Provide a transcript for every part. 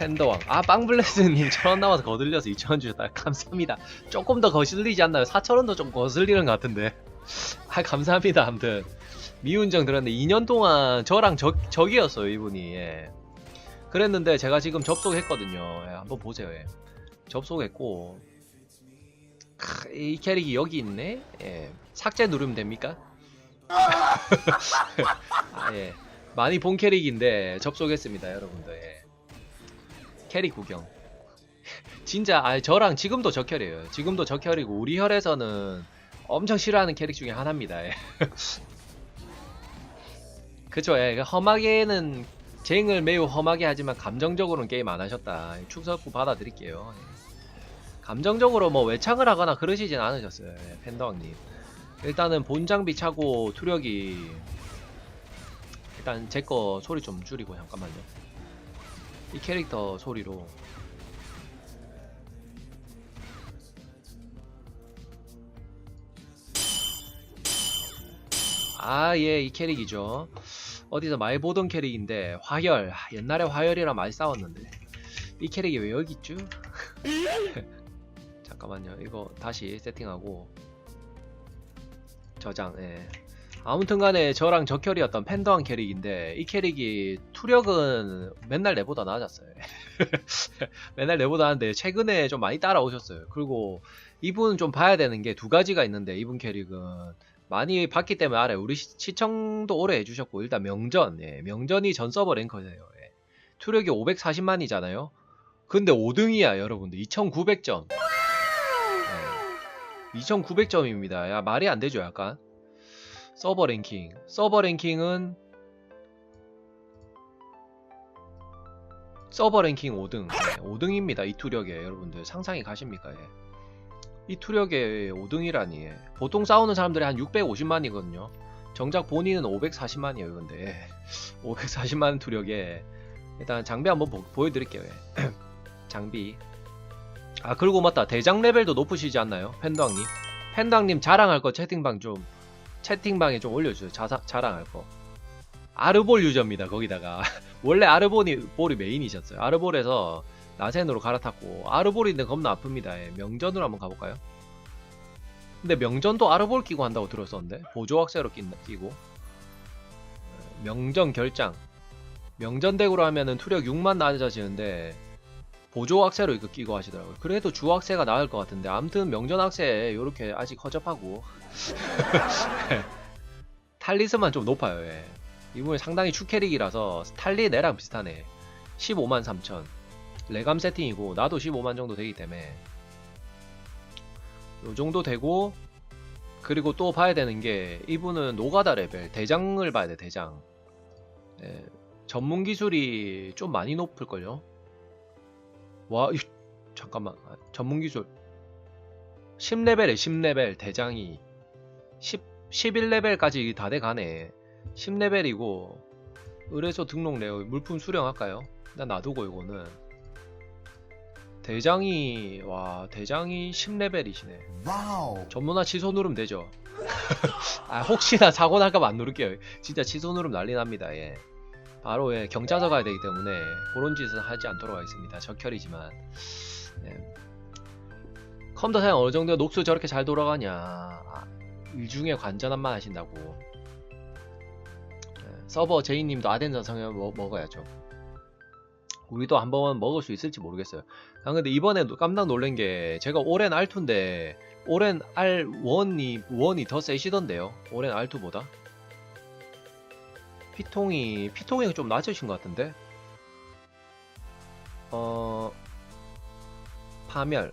팬더왕 아 빵블레스님 천원 남아서 거들려서 2천원 주셨다 감사합니다 조금 더 거슬리지 않나요? 4천원도 좀 거슬리는 것 같은데 아 감사합니다 아무튼 미운정 들었는데 2년 동안 저랑 적, 적이었어요 이분이 예. 그랬는데 제가 지금 접속했거든요 예, 한번 보세요 예. 접속했고 크, 이 캐릭이 여기 있네 예. 삭제 누르면 됩니까? 아, 예. 많이 본 캐릭인데 접속했습니다 여러분들 예. 캐릭 구경. 진짜 아 저랑 지금도 저 혈이에요. 지금도 저 혈이고 우리 혈에서는 엄청 싫어하는 캐릭 중에 하나입니다. 예. 그쵸 예. 그 험하게는 쟁을 매우 험하게 하지만 감정적으로는 게임 안 하셨다. 축석부 받아드릴게요. 예. 감정적으로 뭐 외창을 하거나 그러시진 않으셨어요. 예, 팬더왕님. 일단은 본 장비 차고 투력이 일단 제 거 소리 좀 줄이고 잠깐만요 이 캐릭터 소리로. 아 예 이 캐릭이죠. 어디서 많이 보던 캐릭인데 화열. 아, 옛날에 화열이랑 많이 싸웠는데. 이 캐릭이 왜 여기 있죠? 잠깐만요. 이거 다시 세팅하고. 저장 예. 아무튼 간에 저랑 적혈이었던 팬더왕 캐릭인데 이 캐릭이 투력은 맨날 내보다 낮았어요 맨날 내보다 하는데 최근에 좀 많이 따라오셨어요 그리고 이분 좀 봐야 되는 게 두 가지가 있는데 이분 캐릭은 많이 봤기 때문에 알아요 우리 시, 시청도 오래 해주셨고 일단 명전 예. 명전이 전 서버 랭커예요 예. 투력이 540만이잖아요 근데 5등이야 여러분들 2900점 2900점입니다. 야, 말이 안 되죠, 약간. 서버 랭킹. 서버 랭킹은 서버 랭킹 5등. 5등입니다. 이 투력에 여러분들 상상이 가십니까? 예. 이 투력에 5등이라니. 예. 보통 싸우는 사람들이 한 650만이거든요. 정작 본인은 540만이에요, 근데. 540만 투력에 일단 장비 한번 보, 보여드릴게요. 예. 장비. 아 그리고 맞다 대장 레벨도 높으시지 않나요? 팬더왕님 팬더왕님 자랑할 거 채팅방 좀 채팅방에 좀 올려주세요. 자사, 자랑할 거. 아르볼 유저입니다 거기다가. 원래 아르볼이 볼이 메인이셨어요. 아르볼에서 나센으로 갈아탔고 아르볼인데 겁나 아픕니다. 예, 명전으로 한번 가볼까요? 근데 명전도 아르볼 끼고 한다고 들었었는데 보조학세로 끼, 끼고. 예, 명전 결장. 명전 덱으로 하면은 투력 6만 낮아지는데 보조 학세로 이거 끼고 하시더라고요. 그래도 주 학세가 나을 것 같은데 아무튼 명전 학세 요렇게 아직 허접하고 탈리스만 좀 높아요. 예. 이분이 상당히 추캐릭이라서 탈리 내랑 비슷하네. 15만 3천 레감 세팅이고 나도 15만 정도 되기 때문에 요 정도 되고 그리고 또 봐야 되는 게 이분은 노가다 레벨 대장을 봐야 돼 대장 예, 전문 기술이 좀 많이 높을걸요 와, 이, 잠깐만. 아, 전문 기술. 10레벨에 10레벨 대장이 10 11레벨까지 다 돼 가네. 10레벨이고 의뢰소 등록 내요. 물품 수령할까요? 일단 놔두고 이거는 대장이 와 대장이 10레벨이시네. 와우. 전문화 취소 누르면 되죠. 아 혹시나 사고 날까봐 안 누를게요. 진짜 취소 누르면 난리 납니다. 예. 바로 예, 경자서 가야 되기 때문에 그런 짓은 하지 않도록 하겠습니다. 적혈이지만 예. 컴퓨터 사용 어느 정도 녹수 저렇게 잘 돌아가냐 아, 일중에 관전한만 하신다고 예, 서버 제이님도 아덴 전 성형 먹, 먹어야죠. 우리도 한번 먹을 수 있을지 모르겠어요. 아 근데 이번에 깜짝 놀란 게 제가 오랜 R2인데 오랜 R1이 1이 더 세시던데요. 오랜 R2보다. 피통이 피통이 좀 낮으신 것 같은데 어 파멸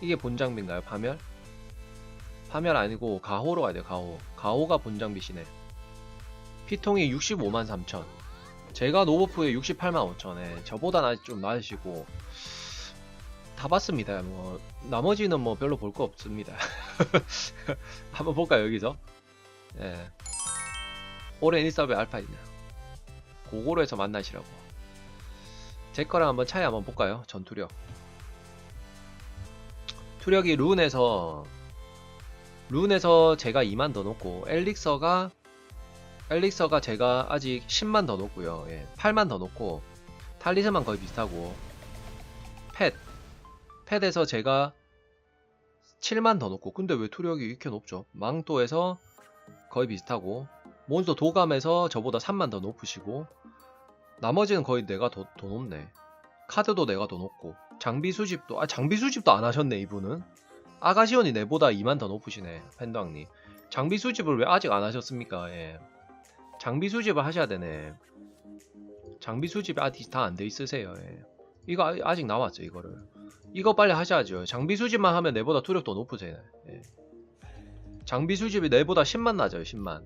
이게 본장비인가요 파멸 파멸 아니고 가호로 가야 돼요 가호. 가호가 본장비시네 피통이 65만 3천. 제가 노버프에 68만 5천에 저보다 아직 좀 낮으시고. 다 봤습니다. 뭐 나머지는 뭐 별로 볼 거 없습니다. 한번 볼까요 여기서? 예. 올해 인서베 알파 있냐 고고로 해서 만나시라고. 제 거랑 한번 차이 한번 볼까요? 전투력. 투력이 룬에서 룬에서 제가 2만 더 놓고 엘릭서가 엘릭서가 제가 아직 10만 더 놓고요. 예, 8만 더 놓고 탈리스만 거의 비슷하고 펫 펫에서 제가 7만 더 넣고 근데 왜 투력이 이렇게 높죠? 망토에서 거의 비슷하고 몬스터 도감에서 저보다 3만 더 높으시고 나머지는 거의 내가 더, 더 높네. 카드도 내가 더 높고 장비 수집도 아 장비 수집도 안 하셨네 이분은 아가시온이 내보다 2만 더 높으시네 팬더왕님 장비 수집을 왜 아직 안 하셨습니까 예. 장비 수집을 하셔야 되네 장비 수집이 아직 다 안 돼 있으세요 예. 이거 아- 아직 남았죠 이거를 이거 빨리 하셔야죠 장비 수집만 하면 내보다 투력 더 높으세요 예. 장비 수집이 내보다 10만 낮아요 10만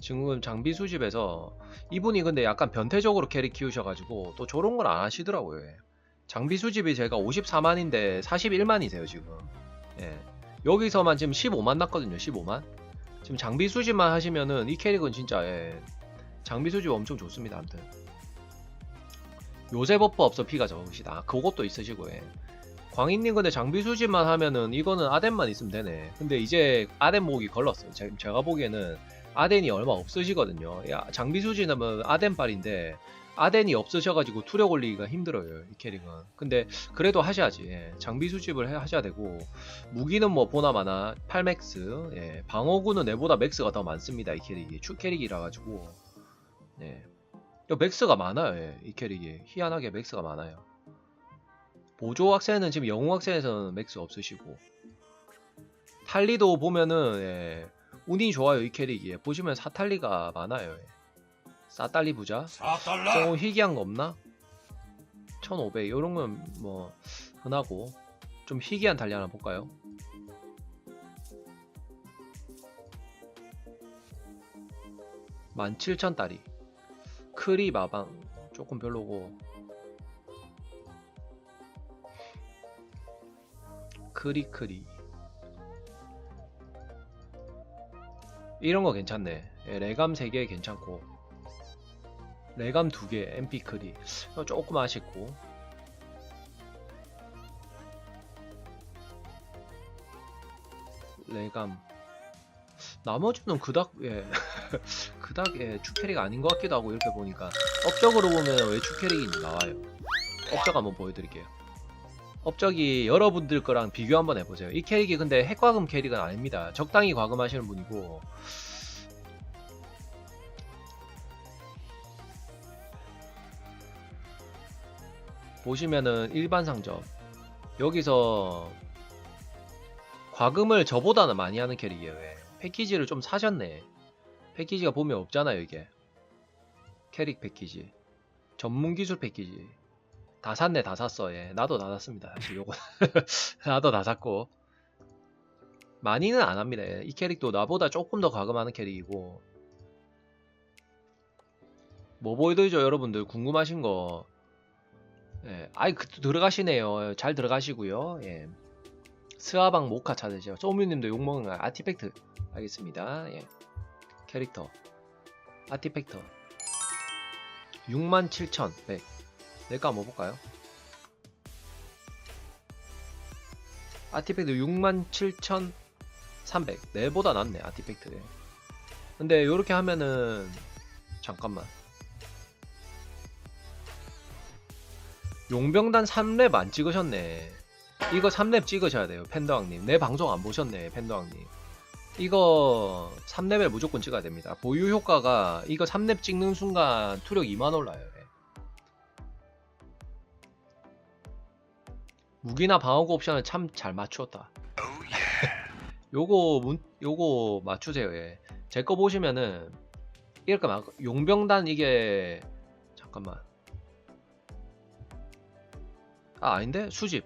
지금 장비 수집에서 이분이 근데 약간 변태적으로 캐릭 키우셔가지고 또 저런 걸 안 하시더라고요 예. 장비 수집이 제가 54만인데 41만이세요 지금 예. 여기서만 지금 15만 났거든요 15만 지금 장비 수집만 하시면은 이 캐릭은 진짜 예. 장비 수집 엄청 좋습니다 아무튼 요새 버프 없어 피가 적으시다 아, 그것도 있으시고 예. 광인님 근데 장비 수집만 하면은 이거는 아덴만 있으면 되네 근데 이제 아덴 모으기 걸렀어요 제, 제가 보기에는 아덴이 얼마 없으시거든요 야, 장비 수집은 아덴빨인데 아덴이 없으셔가지고 투력 올리기가 힘들어요 이 캐릭은 근데 그래도 하셔야지 예. 장비 수집을 해- 하셔야 되고 무기는 뭐 보나마나 8맥스 예. 방어구는 내보다 맥스가 더 많습니다 이 캐릭이 추 캐릭이라 가지고 예. 야, 맥스가 많아요 예. 이 캐릭이 희한하게 맥스가 많아요 보조 학생은 지금 영웅 학생에서는 맥스 없으시고 탈리도 보면은 예. 운이 좋아요 이 캐릭이 예. 보시면 사탈리가 많아요 예. 사탈리 부자? 좀 희귀한 거 없나? 1500 이런 건 뭐 흔하고. 좀 희귀한 달리 하나 볼까요? (17,000 달이) 크리 마방. 조금 별로고. 크리 크리. 이런 거 괜찮네. 예, 레감 3개 괜찮고 레감 2개 MP 크리 조금 아쉽고. 레감. 나머지는 그닥 예. 그닥 예 추캐릭 아닌 것 같기도 하고 이렇게 보니까. 업적으로 보면 왜 추캐릭이 나와요? 업적 한번 보여드릴게요. 업적이 여러분들 거랑 비교 한번 해보세요. 이 캐릭이 근데 핵과금 캐릭은 아닙니다. 적당히 과금하시는 분이고 보시면은 일반 상점 여기서 과금을 저보다는 많이 하는 캐릭이에요. 왜? 패키지를 좀 사셨네. 패키지가 보면 없잖아요, 이게. 캐릭 패키지. 전문 기술 패키지. 다 샀네, 다 샀어. 예. 나도 다 샀습니다. 사실 요거. 나도 다 샀고. 많이는 안 합니다. 예. 이 캐릭도 나보다 조금 더 과금하는 캐릭이고. 뭐 보여드리죠, 여러분들? 궁금하신 거. 예. 아이, 그, 들어가시네요. 잘 들어가시고요. 예. 스와방 모카 찾으세요. 소뮤님도 욕먹는 거 아티팩트 알겠습니다. 예. 캐릭터 아티팩터 67,100 내가 한번 볼까요? 아티팩트 67,300 내보다 낫네 아티팩트 근데 요렇게 하면은 잠깐만 용병단 3렙 안 찍으셨네. 이거 3렙 찍으셔야 돼요 팬더왕님. 내 방송 안 보셨네 팬더왕님. 이거 3렙에 무조건 찍어야 됩니다. 보유 효과가 이거 3렙 찍는 순간 투력 2만 올라요 예. 무기나 방어구 옵션을 참 잘 맞추었다. 요거 문, 요거 맞추세요 예. 제 거 보시면은 이렇게 막 용병단 이게 잠깐만 아 아닌데 수집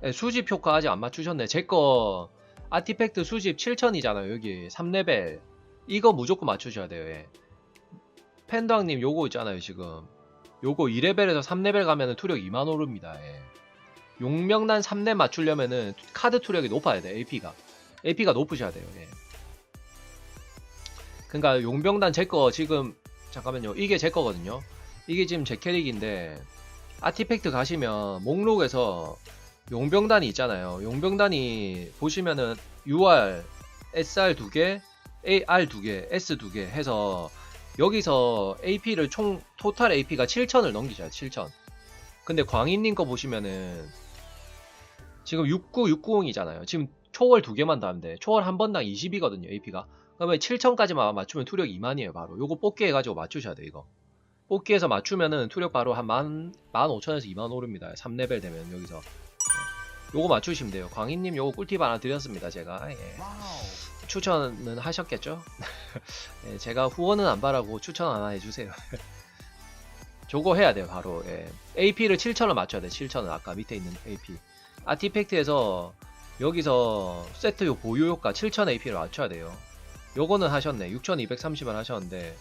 네, 수집 효과 아직 안 맞추셨네. 제 거 아티팩트 수집 7000이잖아요. 여기 3레벨. 이거 무조건 맞추셔야 돼요. 예. 팬더왕님 요거 있잖아요. 지금. 요거 2레벨에서 3레벨 가면은 투력 2만 오릅니다. 예. 용명단 3렙 맞추려면은 카드 투력이 높아야 돼. AP가. AP가 높으셔야 돼요. 예. 그러니까 용병단 제 거 지금 잠깐만요. 이게 제 거거든요. 이게 지금 제 캐릭인데 아티팩트 가시면 목록에서 용병단이 있잖아요. 용병단이 보시면은 UR, SR 두 개, AR 두 개, S 두 개 해서 여기서 AP를 총 토탈 AP가 7천을 넘기죠 7천. 근데 광인님 거 보시면은 지금 69690이잖아요. 지금 초월 두 개만 더 하면 돼. 초월 한 번당 20이거든요 AP가. 그러면 7천까지만 맞추면 투력 2만이에요 바로. 요거 뽑기 해가지고 맞추셔야 돼 이거 뽑기해서 맞추면은 투력 바로 한 만, 15,000에서 2만 오릅니다 3레벨 되면 여기서 예. 요거 맞추시면 돼요 광인님 요거 꿀팁 하나 드렸습니다 제가 예. 추천은 하셨겠죠? 예, 제가 후원은 안 바라고 추천 하나 해주세요. 저거 해야 돼요, 바로. 예. AP를 7,000을 맞춰야 돼, 7,000은. 아까 밑에 있는 AP. 아티팩트에서 여기서 세트 요 보유 효과 7,000 AP를 맞춰야 돼요. 요거는 하셨네. 6,230원 하셨는데,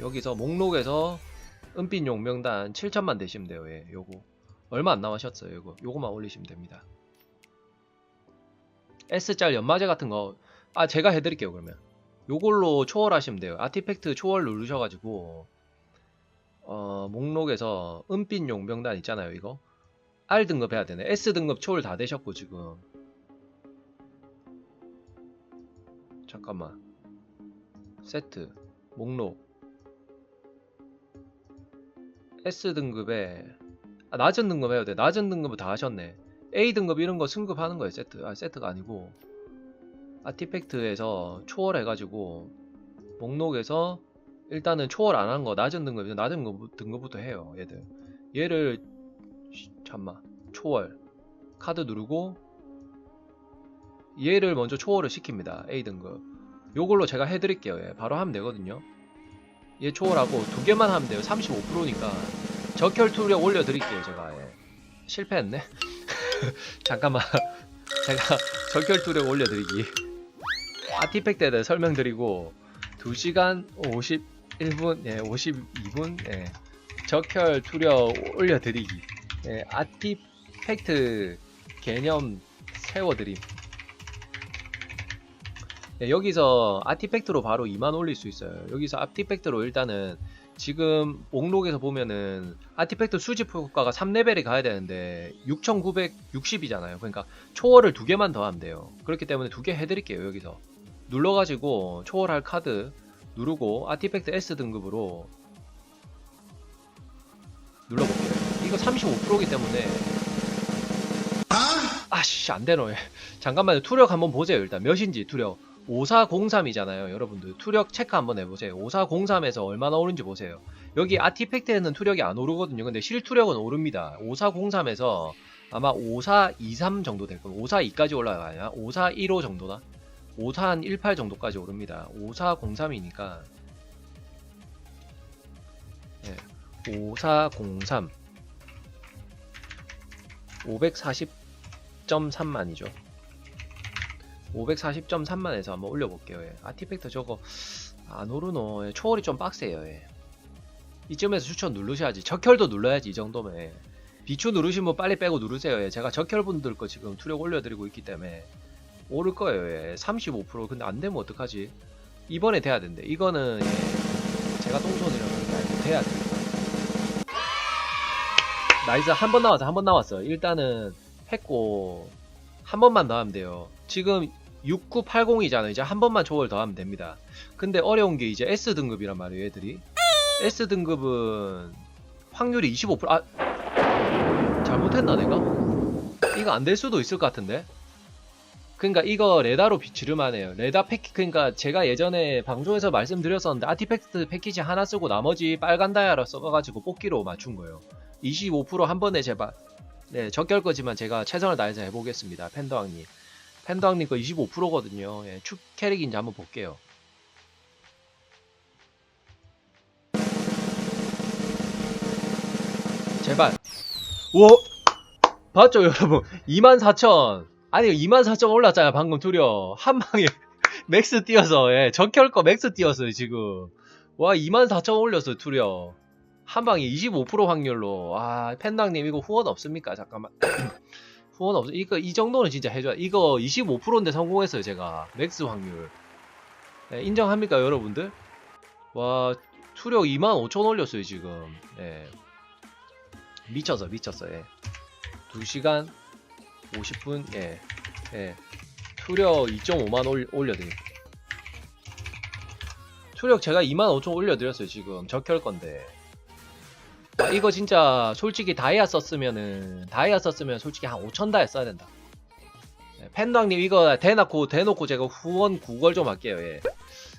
여기서 목록에서 은빛 용명단 7,000만 되시면 돼요, 예. 요거. 얼마 안 남으셨어요, 요거. 요거만 올리시면 됩니다. S짤 연마제 같은 거. 아 제가 해드릴게요 그러면. 요걸로 초월하시면 돼요. 아티팩트 초월 누르셔가지고 어 목록에서 은빛 용병단 있잖아요 이거. R 등급 해야 되네. S 등급 초월 다 되셨고 지금. 잠깐만. 세트. 목록 S 등급에 아, 낮은 등급 해야 돼. 낮은 등급은 다 하셨네. A 등급 이런 거 승급하는 거예요 세트. 아 세트가 아니고. 아티팩트에서 초월해가지고 목록에서 일단은 초월 안 한 거 낮은 등급 낮은 등급, 등급부터 해요 얘들. 얘를 쉬, 잠만. 초월. 카드 누르고 얘를 먼저 초월을 시킵니다 A 등급. 요걸로 제가 해드릴게요 예, 바로 하면 되거든요 얘 초월하고 두 개만 하면 돼요 35%니까 적혈 투력 올려드릴게요 제가 예. 실패했네 잠깐만 제가 적혈 투력 올려드리기 아티팩트에 대해 설명드리고 2시간 51분, 예, 52분, 예, 적혈 투력 올려드리기. 예, 아티팩트 개념 세워드림. 예, 여기서 아티팩트로 바로 2만 올릴 수 있어요. 여기서 아티팩트로 일단은 지금 목록에서 보면은 아티팩트 수집 효과가 3레벨이 가야 되는데 6960이잖아요. 그러니까 초월을 두 개만 더 하면 돼요. 그렇기 때문에 두 개 해드릴게요. 여기서. 눌러가지고 초월할 카드 누르고 아티팩트 S 등급으로 눌러볼게요. 이거 35%이기 때문에 아씨 안되노 잠깐만요 투력 한번 보세요 일단 몇인지 투력 5403이잖아요 여러분들. 투력 체크 한번 해보세요. 5403에서 얼마나 오른지 보세요. 여기 아티팩트에는 투력이 안 오르거든요. 근데 실투력은 오릅니다. 5403에서 아마 5423 정도 될 거예요. 542까지 올라가야 5415 정도나? 5418 정도까지 오릅니다. 5403이니까. 네, 5403 540.3만이죠. 540.3만에서 한번 올려볼게요. 예. 아티팩트 저거 안 오르노. 예, 초월이 좀 빡세요. 예. 이쯤에서 추천 누르셔야지. 적혈도 눌러야지 이 정도면. 예. 비추 누르시면 빨리 빼고 누르세요. 예. 제가 적혈분들 거 지금 투력 올려드리고 있기 때문에 오를 거예요. 예. 35% 근데 안 되면 어떡하지? 이번에 돼야 된대. 이거는 예. 제가 똥손이라 그런 게 아니고 돼야 돼. 나이스 한 번 나왔어. 한 번 나왔어. 일단은 했고 한 번만 더 하면 돼요. 지금 6980이잖아. 이제 한 번만 초월 더 하면 됩니다. 근데 어려운 게 이제 S 등급이란 말이에요, 얘들이. S 등급은 확률이 25%. 아 잘못했나 내가? 이거 안 될 수도 있을 것 같은데. 그러니까 이거 레다로 지름하네요. 레다 패키 그러니까 제가 예전에 방송에서 말씀드렸었는데 아티팩트 패키지 하나 쓰고 나머지 빨간 다이아로 써가지고 뽑기로 맞춘 거예요. 25%한 번에 제발 네 적결 거지만 제가 최선을 다해서 해보겠습니다. 팬더왕님 팬더왕님 거 25%거든요. 예, 축 캐릭인지 한번 볼게요. 제발. 오! 봤죠 여러분? 24,000 아니 24,000 올랐잖아 방금 투려. 한 방에 맥스 뛰어서. 예, 적혈 거 맥스 뛰었어요 지금. 와 24,000 올렸어요 투려. 한 방에 25% 확률로. 와 팬당님 이거 후원 없습니까? 잠깐만 후원 없어. 이거 이 정도는 진짜 해줘야 이거 25%인데 성공했어요 제가. 맥스 확률. 예, 인정합니까 여러분들? 와 투력 25,000 올렸어요 지금. 예. 미쳤어 미쳤어. 예. 2시간 50분? 예. 예. 투력 2.5만 올, 올려드림 투력 제가 2만 5천 올려드렸어요 지금. 적혈 건데 아, 이거 진짜 솔직히 다이아 썼으면은 다이아 썼으면 솔직히 한 5천 다이아 써야 된다. 네, 팬당님 이거 대놓고 대놓고 제가 후원 구걸 좀 할게요. 예.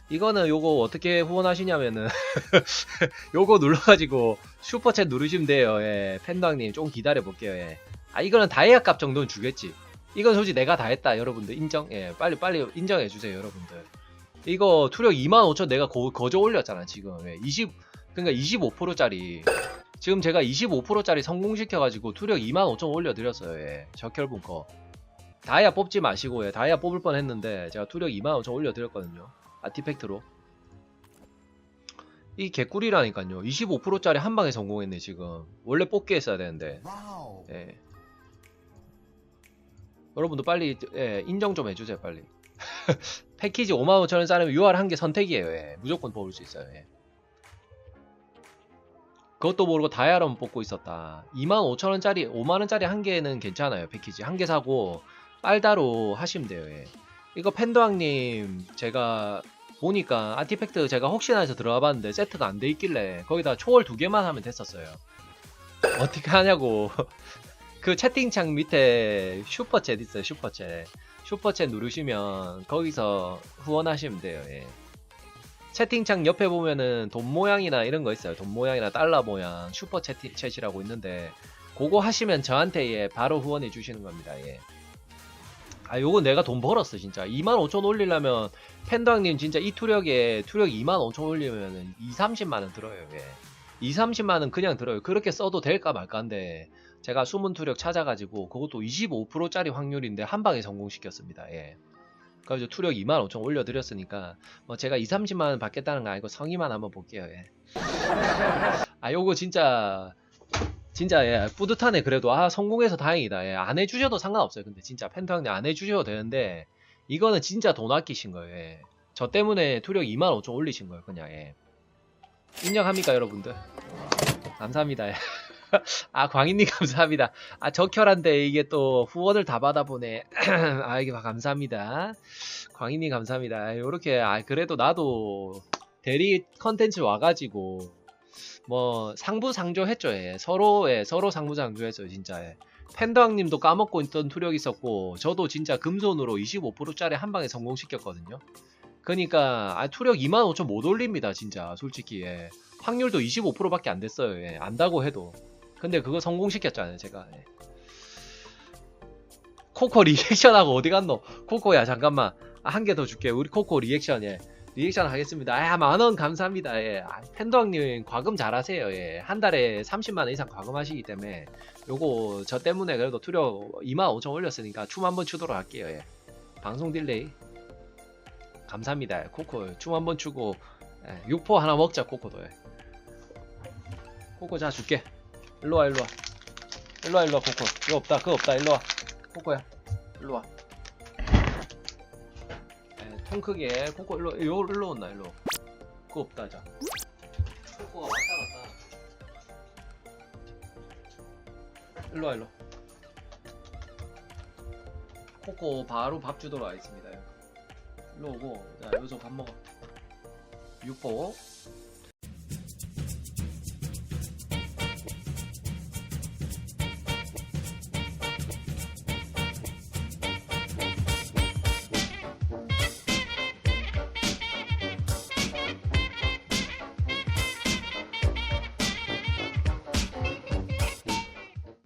이거는 요거 어떻게 후원하시냐면은 요거 눌러가지고 슈퍼챗 누르시면 돼요. 예. 팬당님 좀 기다려 볼게요. 예. 아 이거는 다이아 값 정도는 주겠지. 이건 솔직히 내가 다 했다 여러분들 인정? 예 빨리 빨리 인정해 주세요 여러분들. 이거 투력 25,000 내가 거, 거저 올렸잖아 지금 예, 20 그러니까 25%짜리. 지금 제가 25%짜리 성공시켜가지고 투력 25,000 올려드렸어요 예, 적혈분 거 다이아 뽑지 마시고 예, 다이아 뽑을 뻔했는데 제가 투력 25,000 올려드렸거든요 아티팩트로. 이 개꿀이라니까요. 25%짜리 한 방에 성공했네 지금. 원래 뽑기 했어야 되는데. 예. 여러분도 빨리 예, 인정 좀 해주세요 빨리. 패키지 55,000원 짜리면 UR 한 개 선택이에요 예. 무조건 뽑을 수 있어요 예. 그것도 모르고 다이아럼 뽑고 있었다. 25,000원짜리 5만원짜리 한 개는 괜찮아요 패키지. 한 개 사고 빨다로 하시면 돼요 예. 이거 팬더왕님 제가 보니까 아티팩트 제가 혹시나 해서 들어가 봤는데 세트가 안 돼 있길래 거기다 초월 두 개만 하면 됐었어요. 어떻게 하냐고. 그 채팅창 밑에 슈퍼챗 있어요 슈퍼챗. 슈퍼챗 누르시면 거기서 후원하시면 돼요 예. 채팅창 옆에 보면은 돈 모양이나 이런 거 있어요 돈 모양이나 달러 모양 슈퍼챗이라고 있는데 그거 하시면 저한테 예, 바로 후원해 주시는 겁니다 예. 아 요거 내가 돈 벌었어 진짜 25,000 올리려면 팬더왕님 진짜 이 투력에 투력 25,000 올리면은 2, 30만원 들어요 예. 2, 30만원 그냥 들어요 그렇게 써도 될까 말까인데 제가 숨은 투력 찾아가지고 그것도 25%짜리 확률인데 한 방에 성공시켰습니다. 예. 그래서 투력 25,000 올려드렸으니까 뭐 제가 2, 30만 원 받겠다는 거 아니고 성의만 한번 볼게요. 예. 아 요거 진짜 진짜 예 뿌듯하네 그래도 아 성공해서 다행이다. 예. 안 해주셔도 상관없어요. 근데 진짜 펜타형님 안 해주셔도 되는데 이거는 진짜 돈 아끼신 거예요. 예. 저 때문에 투력 25,000 올리신 거예요. 그냥 예. 인정합니까 여러분들? 감사합니다. 예. 아 광인님 감사합니다. 아 적혈한데 이게 또 후원을 다 받아보네. 아 이게 감사합니다. 광인님 감사합니다. 요렇게 아 그래도 나도 대리 컨텐츠 와가지고 뭐 상부상조했죠. 예. 서로 예, 서로 상부상조했죠 진짜. 예. 팬더왕님도 까먹고 있던 투력 있었고 저도 진짜 금손으로 25%짜리 한 방에 성공시켰거든요. 그러니까 아, 투력 25,000 못 올립니다 진짜 솔직히 예. 확률도 25%밖에 안 됐어요. 예. 안다고 해도. 근데 그거 성공시켰잖아요, 제가. 예. 코코 리액션하고 어디 갔노? 코코야, 잠깐만. 아, 한 개 더 줄게. 우리 코코 리액션, 예. 리액션 하겠습니다. 아, 만원 감사합니다. 예. 아, 팬더왕님 과금 잘하세요. 예. 한 달에 30만원 이상 과금하시기 때문에 요거 저 때문에 그래도 투력 25,000 올렸으니까 춤 한번 추도록 할게요. 예. 방송 딜레이. 감사합니다. 예. 코코 춤 한번 추고 예. 육포 하나 먹자, 코코도. 예. 코코 자 줄게. 일로와 일로와. 일로와 일로와 코코. 이거 없다 그거 없다. 일로와. 코코야 일로와. 에, 통 크게 코코 일로 요 일로 온나 일로. 그거 없다 자. 코코가 왔다 갔다. 일로와 일로. 코코 바로 밥 주도록 하겠습니다. 일로 오고 자 여기서 밥 먹어. 육포